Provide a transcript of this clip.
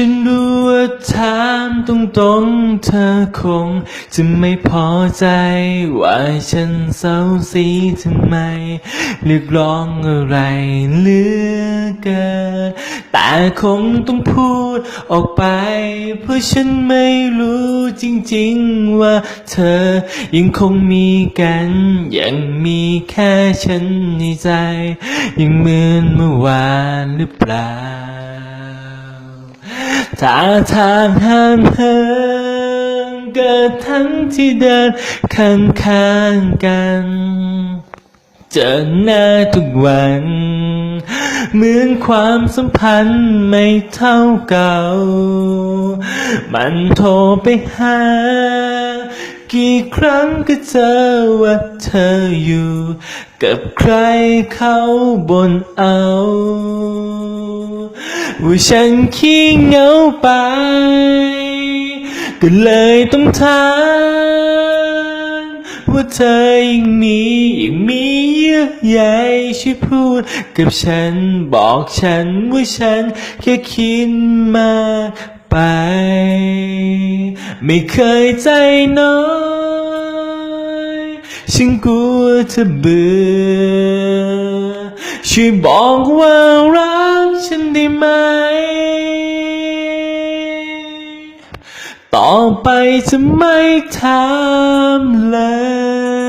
ฉันรู้ว่าถามตรงๆเธอคง จะไม่พอใจ ว่าฉันเศร้าสีทำไมเรียกร้องอะไรเหลือเกินแต่คงต้องพูดออกไป เพราะฉันไม่รู้จริงๆว่าเธอยังคงมีกัน ยังมีแค่ฉันในใจ ยังเหมือนเมื่อวานหรือเปล่า ท่าทางห่างเหินเกิดทั้งที่เดินข้างข้างๆกัน เจอหน้าทุกวัน เหมือนความสัมพันธ์ไม่เท่าเก่า มันโทรไปหา กี่ครั้งก็เจอว่าเธออยู่ กับใครเขาบนเอา ว่าฉันขี้เหงาไป ก็เลยต้องถามว่าเธอยังมียังมีเยื่อใยช่วยพูด กับฉันบอกฉันว่าฉันแค่คิดมากไป ไม่เคยใจน้อยฉันกลัวเธอเบื่อช่วยบอกว่ารัก ต่อไปจะไม่ถามเลย